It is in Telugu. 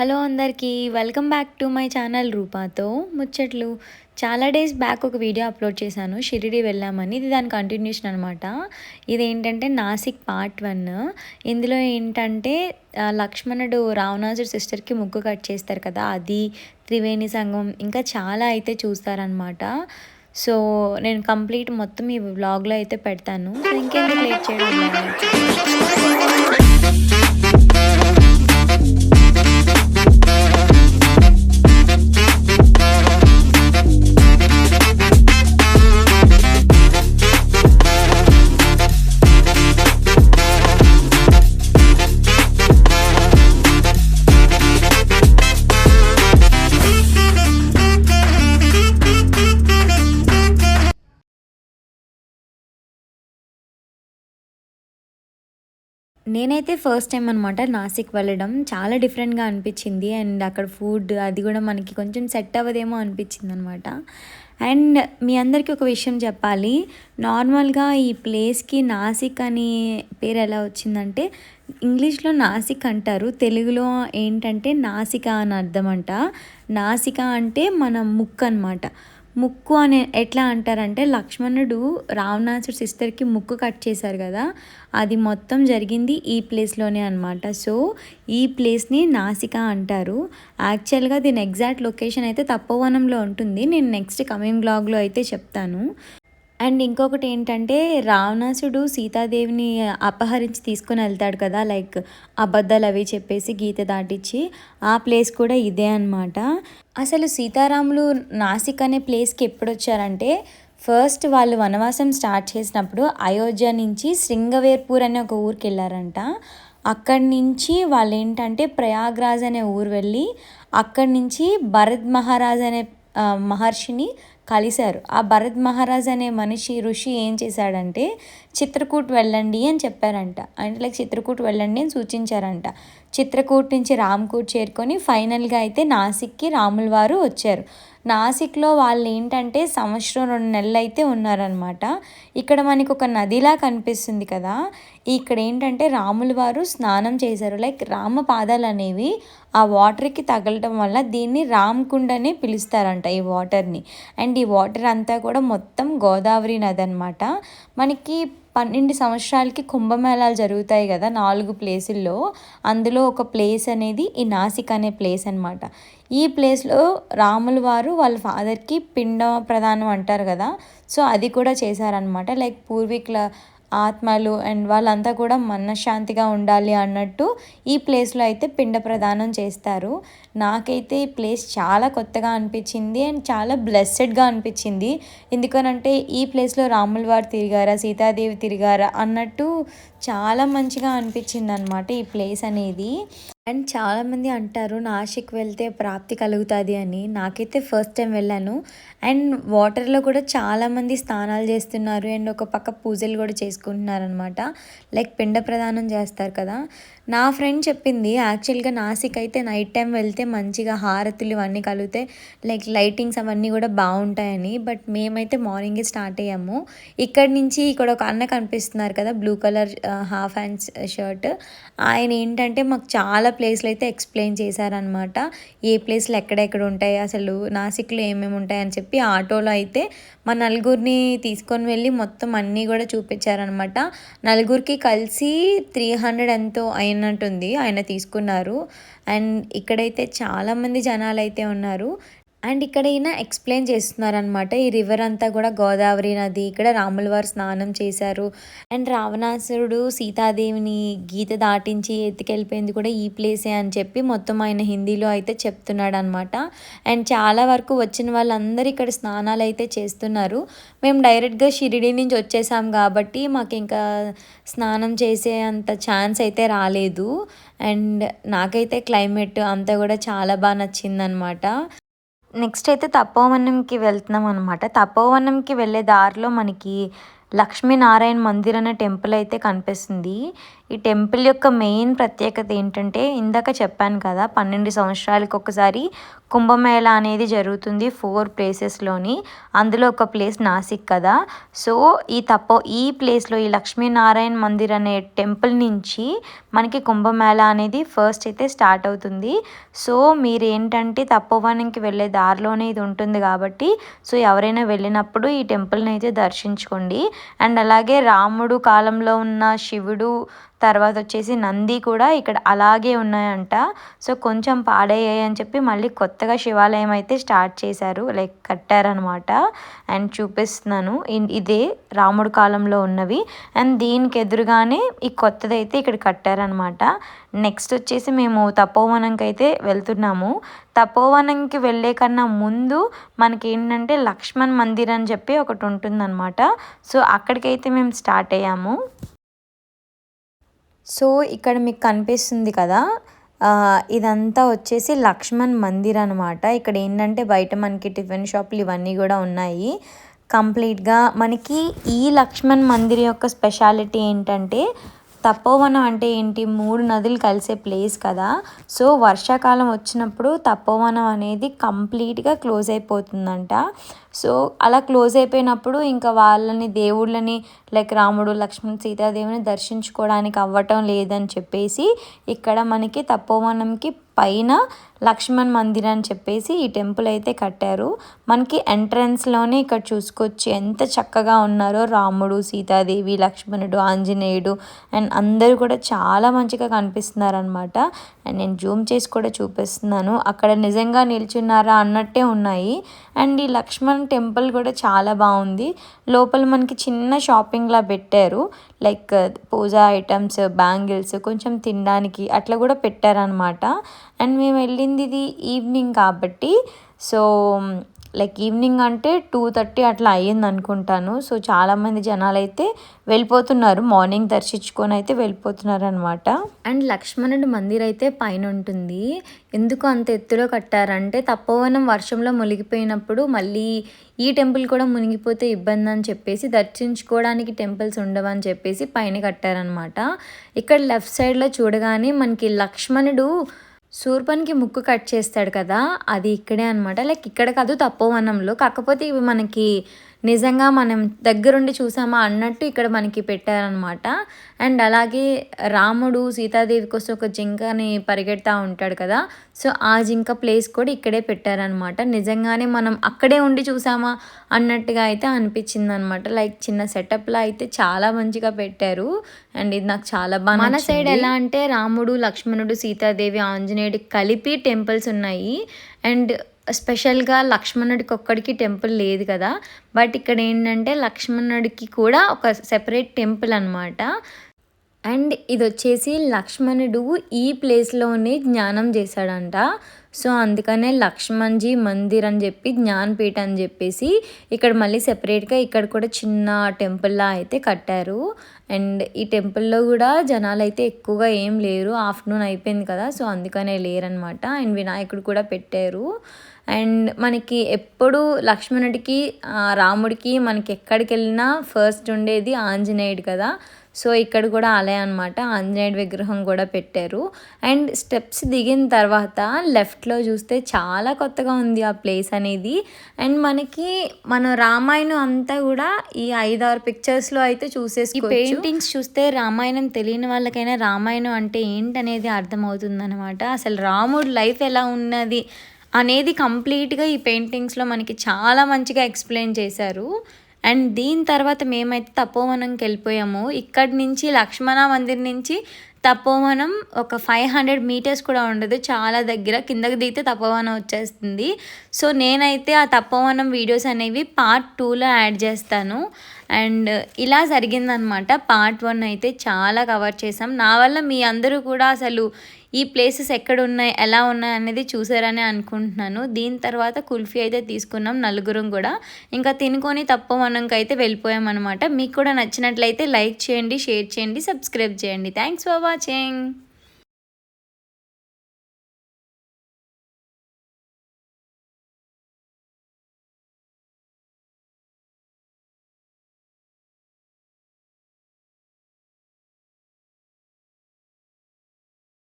హలో అందరికీ welcome back to my channel రూపాతో. ముచ్చట్లు చాలా డేస్ బ్యాక్ ఒక వీడియో అప్లోడ్ చేశాను షిరిడి వెళ్ళామని. ఇది దాని కంటిన్యూషన్ అనమాట ఇదేంటంటే నాసిక్ పార్ట్ వన్ ఇందులో ఏంటంటే లక్ష్మణుడు రావణాసుడు సిస్టర్కి ముగ్గు కట్ చేస్తారు కదా అది త్రివేణి సంఘం ఇంకా చాలా అయితే చూస్తారనమాట సో నేను కంప్లీట్ మొత్తం ఈ వ్లాగ్లో అయితే పెడతాను. సో ఇంకెందుకు లేట్ చేయడం? నేనైతే ఫస్ట్ టైం అనమాట నాసిక్ వెళ్ళడం. చాలా డిఫరెంట్గా అనిపించింది. అండ్ అక్కడ ఫుడ్ అది కూడా మనకి కొంచెం సెట్ అవ్వదేమో అనిపించింది అనమాట అండ్ మీ అందరికీ ఒక విషయం చెప్పాలి. నార్మల్గా ఈ ప్లేస్కి నాసిక్ అనే పేరు ఎలా వచ్చిందంటే ఇంగ్లీష్లో నాసిక్ అంటారు. తెలుగులో ఏంటంటే నాసిక అని అర్థం అంట నాసిక అంటే మన ముక్కు అనమాట ముక్కు అనే ఎట్లా అంటారంటే లక్ష్మణుడు రావణాసుడు సిస్టర్కి ముక్కు కట్ చేశారు కదా అది మొత్తం జరిగింది ఈ ప్లేస్లోనే అనమాట సో ఈ ప్లేస్ని నాసిక అంటారు. యాక్చువల్గా దీని ఎగ్జాక్ట్ లొకేషన్ అయితే తపోవనంలో ఉంటుంది. నేను నెక్స్ట్ కమింగ్ బ్లాగ్లో అయితే చెప్తాను. అండ్ ఇంకొకటి ఏంటంటే రావణాసుడు సీతాదేవిని అపహరించి తీసుకొని వెళ్తాడు కదా లైక్ అబద్ధాలు అవి చెప్పేసి గీత దాటిచ్చి ఆ ప్లేస్ కూడా ఇదే అనమాట అసలు సీతారాములు నాసిక్ అనే ప్లేస్కి ఎప్పుడు వచ్చారంటే ఫస్ట్ వాళ్ళు వనవాసం స్టార్ట్ చేసినప్పుడు అయోధ్య నుంచి శృంగవేర్పూర్ అనే ఒక ఊరికి వెళ్ళారంట. అక్కడి నుంచి వాళ్ళు ఏంటంటే ప్రయాగ్రాజ్ అనే ఊరు వెళ్ళి అక్కడి నుంచి భరత్ మహారాజ్ అనే మహర్షిని కలిశారు. ఆ భరత్ మహారాజ్ అనే మనిషి ఋషి ఏం చేశాడంటే చిత్రకూట్ వెళ్ళండి అని చెప్పారంట. అంటే లైక్ చిత్రకూట్ వెళ్ళండి అని సూచించారంట. చిత్రకూట్ నుంచి రామ్కూట్ చేరుకొని ఫైనల్గా అయితే నాసిక్కి రాముల వారు వచ్చారు. నాసిక్లో వాళ్ళు ఏంటంటే సంవత్సరం రెండు నెలలు అయితే ఉన్నారనమాట ఇక్కడ మనకు ఒక నదిలా కనిపిస్తుంది కదా. ఇక్కడ ఏంటంటే రాములు వారు స్నానం చేశారు. లైక్ రామ పాదాలు అనేవి ఆ వాటర్కి తగలటం వల్ల దీన్ని రామ్కుండ్ అని పిలుస్తారంట ఈ వాటర్ని. అండ్ ఈ వాటర్ అంతా కూడా మొత్తం గోదావరి నది అనమాట మనకి పన్నెండు సంవత్సరాలకి కుంభమేళాలు జరుగుతాయి కదా నాలుగు ప్లేసుల్లో. అందులో ఒక ప్లేస్ అనేది ఈ నాసిక్ అనే ప్లేస్ అనమాట ఈ ప్లేస్లో రాముల వారు వాళ్ళ ఫాదర్కి పిండ ప్రదానం అంటారు కదా. సో అది కూడా చేశారనమాట లైక్ పూర్వీకుల ఆత్మలు అండ్ వాళ్ళంతా కూడా మనశ్శాంతిగా ఉండాలి అన్నట్టు ఈ ప్లేస్లో అయితే పిండ ప్రదానం చేస్తారు. నాకైతే ఈ ప్లేస్ చాలా కొత్తగా అనిపించింది అండ్ చాలా బ్లెస్సెడ్గా అనిపించింది. ఎందుకనంటే ఈ ప్లేస్లో రాముల వారు తిరిగారా సీతాదేవి తిరిగారా అన్నట్టు చాలా మంచిగా అనిపించింది అనమాట ఈ ప్లేస్ అనేది. అండ్ చాలామంది అంటారు నాసిక్ వెళ్తే ప్రాప్తి కలుగుతుంది అని. నాకైతే ఫస్ట్ టైం వెళ్ళాను. అండ్ వాటర్లో కూడా చాలామంది స్నానాలు చేస్తున్నారు. అండ్ ఒక పక్క పూజలు కూడా చేసుకుంటున్నారు అనమాట లైక్ పిండ ప్రదానం చేస్తారు కదా. నా ఫ్రెండ్ చెప్పింది యాక్చువల్గా నాసిక్ అయితే నైట్ టైం వెళ్తే మంచిగా హారతులు ఇవన్నీ కలిగితే లైక్ లైటింగ్స్ అవన్నీ కూడా బాగుంటాయని. బట్ మేమైతే మార్నింగే స్టార్ట్ అయ్యాము. ఇక్కడి నుంచి ఇక్కడ ఒక అన్న కనిపిస్తున్నారు కదా blue colour half hands shirt ఆయన ఏంటంటే మాకు చాలా ప్లేస్లు అయితే ఎక్స్ప్లెయిన్ చేశారనమాట ఏ ప్లేస్లు ఎక్కడెక్కడ ఉంటాయి అసలు నాసిక్లో ఏమేమి ఉంటాయని చెప్పి ఆటోలో అయితే మా నలుగురిని తీసుకొని వెళ్ళి మొత్తం అన్నీ కూడా చూపించారనమాట నలుగురికి కలిసి త్రీ హండ్రెడ్ ఎంతో అయినట్టుంది ఆయన తీసుకున్నారు. అండ్ ఇక్కడైతే చాలామంది జనాలు అయితే ఉన్నారు. అండ్ ఇక్కడ ఈయన ఎక్స్ప్లెయిన్ చేస్తున్నారనమాట ఈ రివర్ అంతా కూడా గోదావరి నది ఇక్కడ రాముల వారు స్నానం చేశారు. అండ్ రావణాసురుడు సీతాదేవిని గీత దాటించి ఎత్తుకెళ్ళిపోయింది కూడా ఈ ప్లేసే అని చెప్పి మొత్తం ఆయన హిందీలో అయితే చెప్తున్నాడు అనమాట అండ్ చాలా వరకు వచ్చిన వాళ్ళందరూ ఇక్కడ స్నానాలు అయితే చేస్తున్నారు. మేము డైరెక్ట్గా షిరిడి నుంచి వచ్చేసాం కాబట్టి మాకు ఇంకా స్నానం చేసే అంత ఛాన్స్ అయితే రాలేదు. అండ్ నాకైతే క్లైమేట్ అంతా కూడా చాలా బాగా నచ్చిందనమాట నెక్స్ట్ అయితే తపోవనంకి వెళ్తున్నాం అనమాట తపోవనంకి వెళ్ళే దారిలో మనకి లక్ష్మీనారాయణ మందిర్ అనే టెంపుల్ అయితే కనిపిస్తుంది. ఈ టెంపుల్ యొక్క మెయిన్ ప్రత్యేకత ఏంటంటే ఇందాక చెప్పాను కదా పన్నెండు సంవత్సరాలకి ఒకసారి కుంభమేళ అనేది జరుగుతుంది ఫోర్ ప్లేసెస్లోని అందులో ఒక ప్లేస్ నాసిక్ కదా. సో ఈ తప్పో ఈ ప్లేస్లో ఈ లక్ష్మీనారాయణ మందిర్ అనే టెంపుల్ నుంచి మనకి కుంభమేళ అనేది ఫస్ట్ అయితే స్టార్ట్ అవుతుంది. సో మీరు ఏంటంటే తపోవనంకి వెళ్ళే దారిలోనే ఇది ఉంటుంది కాబట్టి సో ఎవరైనా వెళ్ళినప్పుడు ఈ టెంపుల్ని అయితే దర్శించుకోండి. అండ్ అలాగే రాముడు కాలంలో ఉన్న శివుడు తర్వాత వచ్చేసి నంది కూడా ఇక్కడ అలాగే ఉన్నాయంట. సో కొంచెం పాడయ్యాయి అని చెప్పి మళ్ళీ కొత్తగా శివాలయం అయితే స్టార్ట్ చేశారు. లైక్ కట్టారనమాట. అండ్ చూపిస్తున్నాను. ఇదే రాముడు కాలంలో ఉన్నవి. అండ్ దీనికి ఎదురుగానే ఈ కొత్తది అయితే ఇక్కడ కట్టారనమాట. నెక్స్ట్ వచ్చేసి మేము తపోవనంకి అయితే వెళ్తున్నాము. తపోవనంకి వెళ్ళే కన్నా ముందు మనకి ఏంటంటే లక్ష్మణ్ మందిర్ అని చెప్పి ఒకటి ఉంటుందన్నమాట సో అక్కడికైతే మేము స్టార్ట్ అయ్యాము. సో ఇక్కడ మీకు కనిపిస్తుంది కదా ఇదంతా వచ్చేసి లక్ష్మణ్ మందిర్ అనమాట ఇక్కడ ఏంటంటే బయట మనకి టిఫిన్ షాపులు ఇవన్నీ కూడా ఉన్నాయి. కంప్లీట్గా మనకి ఈ లక్ష్మణ్ మందిర్ యొక్క స్పెషాలిటీ ఏంటంటే తపోవనం అంటే ఏంటి? మూడు నదులు కలిసే ప్లేస్ కదా. సో వర్షాకాలం వచ్చినప్పుడు తపోవనం అనేది కంప్లీట్గా క్లోజ్ అయిపోతుందంట. సో అలా క్లోజ్ అయిపోయినప్పుడు ఇంకా వాళ్ళని దేవుళ్ళని లైక్ రాముడు లక్ష్మణ్ సీతాదేవిని దర్శించుకోవడానికి అవ్వటం లేదని చెప్పేసి ఇక్కడ మనకి తపోవనంకి పైన లక్ష్మణ్ మందిర్ అని చెప్పేసి ఈ టెంపుల్ అయితే కట్టారు. మనకి ఎంట్రన్స్లోనే ఇక్కడ చూసుకోవచ్చు ఎంత చక్కగా ఉన్నారో రాముడు సీతాదేవి లక్ష్మణుడు ఆంజనేయుడు అండ్ అందరూ కూడా చాలా మంచిగా కనిపిస్తున్నారనమాట అండ్ నేను జూమ్ చేసి కూడా చూపిస్తున్నాను. అక్కడ నిజంగా నిల్చున్నారా అన్నట్టే ఉన్నాయి. అండ్ ఈ లక్ష్మణ్ టెంపుల్ కూడా చాలా బాగుంది. లోపల మనకి చిన్న షాపింగ్లా పెట్టారు. లైక్ పూజా ఐటమ్స్ బ్యాంగిల్స్ కొంచెం తినడానికి అట్లా కూడా పెట్టారనమాట అండ్ మేము వెళ్ళింది ఇది ఈవినింగ్ కాబట్టి సో లైక్ ఈవినింగ్ అంటే టూ థర్టీ అట్లా అయ్యింది అనుకుంటాను. సో చాలామంది జనాలు అయితే వెళ్ళిపోతున్నారు. మార్నింగ్ దర్శించుకొని అయితే వెళ్ళిపోతున్నారు అనమాట అండ్ లక్ష్మణుడి మందిర్ అయితే పైన ఉంటుంది. ఎందుకు అంత ఎత్తులో కట్టారంటే తపోవనం వర్షంలో మునిగిపోయినప్పుడు మళ్ళీ ఈ టెంపుల్ కూడా మునిగిపోతే ఇబ్బంది అని చెప్పేసి దర్శించుకోవడానికి టెంపుల్స్ ఉండవని చెప్పేసి పైన కట్టారనమాట ఇక్కడ లెఫ్ట్ సైడ్లో చూడగానే మనకి లక్ష్మణుడు సూర్పన్కి ముక్కు కట్ చేస్తాడు కదా అది ఇక్కడే అనమాట లైక్ ఇక్కడ కాదు తప్పోవనంలో కాకపోతే ఇవి మనకి నిజంగా మనం దగ్గరుండి చూసామా అన్నట్టు ఇక్కడ మనకి పెట్టారనమాట అండ్ అలాగే రాముడు సీతాదేవి కోసం ఒక జింకని పరిగెడతా ఉంటాడు కదా. సో ఆ జింక ప్లేస్ కూడా ఇక్కడే పెట్టారనమాట నిజంగానే మనం అక్కడే ఉండి చూసామా అన్నట్టుగా అయితే అనిపించింది అనమాట లైక్ చిన్న సెటప్లో అయితే చాలా మంచిగా పెట్టారు. అండ్ ఇది నాకు చాలా బాగా మన సైడ్ ఎలా అంటే రాముడు లక్ష్మణుడు సీతాదేవి ఆంజనేయుడు కలిపి టెంపుల్స్ ఉన్నాయి. అండ్ స్పెషల్గా లక్ష్మణుడికి ఒక్కడికి టెంపుల్ లేదు కదా. బట్ ఇక్కడ ఏంటంటే లక్ష్మణుడికి కూడా ఒక సెపరేట్ టెంపుల్ అనమాట అండ్ ఇది వచ్చేసి లక్ష్మణుడు ఈ ప్లేస్లోనే జ్ఞానం చేశాడంట. సో అందుకనే లక్ష్మణ్జీ మందిర్ అని చెప్పి జ్ఞానపీఠ అని చెప్పేసి ఇక్కడ మళ్ళీ సెపరేట్గా ఇక్కడ కూడా చిన్న టెంపుల్లా అయితే కట్టారు. అండ్ ఈ టెంపుల్లో కూడా జనాలు అయితే ఎక్కువగా ఏం లేరు. ఆఫ్టర్నూన్ అయిపోయింది కదా సో అందుకనే లేరనమాట అండ్ వినాయకుడు కూడా పెట్టారు. అండ్ మనకి ఎప్పుడు లక్ష్మణుడికి రాముడికి మనకి ఎక్కడికి వెళ్ళినా ఫస్ట్ ఉండేది ఆంజనేయుడు కదా. సో ఇక్కడ కూడా ఆలయం అనమాట ఆంజనేయుడి విగ్రహం కూడా పెట్టారు. అండ్ స్టెప్స్ దిగిన తర్వాత లెఫ్ట్లో చూస్తే చాలా కొత్తగా ఉంది ఆ ప్లేస్ అనేది. అండ్ మనకి మన రామాయణం అంతా కూడా ఈ ఐదారు పిక్చర్స్లో అయితే చూసేసి పెయింటింగ్స్ చూస్తే రామాయణం తెలియని వాళ్ళకైనా రామాయణం అంటే ఏంటనేది అర్థమవుతుంది అనమాట అసలు రాముడు లైఫ్ ఎలా ఉన్నది అనేది కంప్లీట్గా ఈ పెయింటింగ్స్లో మనకి చాలా మంచిగా ఎక్స్ప్లెయిన్ చేశారు. అండ్ దీని తర్వాత మేమైతే తపోవనంకి వెళ్ళిపోయాము. ఇక్కడి నుంచి లక్ష్మణ మందిర్ నుంచి తపోవనం ఒక ఫైవ్ హండ్రెడ్ మీటర్స్ కూడా ఉండదు. చాలా దగ్గర కిందకి దిగితే తపోవనం వచ్చేస్తుంది. సో నేనైతే ఆ తపోవనం వీడియోస్ అనేవి పార్ట్ టూలో యాడ్ చేస్తాను. అండ్ ఇలా జరిగిందనమాట. పార్ట్ వన్ అయితే చాలా కవర్ చేసాం నా వల్ల మీ అందరూ కూడా అసలు ఈ ప్లేసెస్ ఎక్కడ ఉన్నాయి ఎలా ఉన్నాయి అనేది చూసారని అనుకుంటున్నాను. దీని తర్వాత కుల్ఫీ అయితే తీసుకున్నాం నలుగురం కూడా. ఇంకా తినుకొని తప్ప మనంకి అయితే వెళ్ళిపోయాం అనమాట మీకు కూడా నచ్చినట్లయితే లైక్ చేయండి షేర్ చేయండి సబ్స్క్రైబ్ చేయండి. Thanks for watching.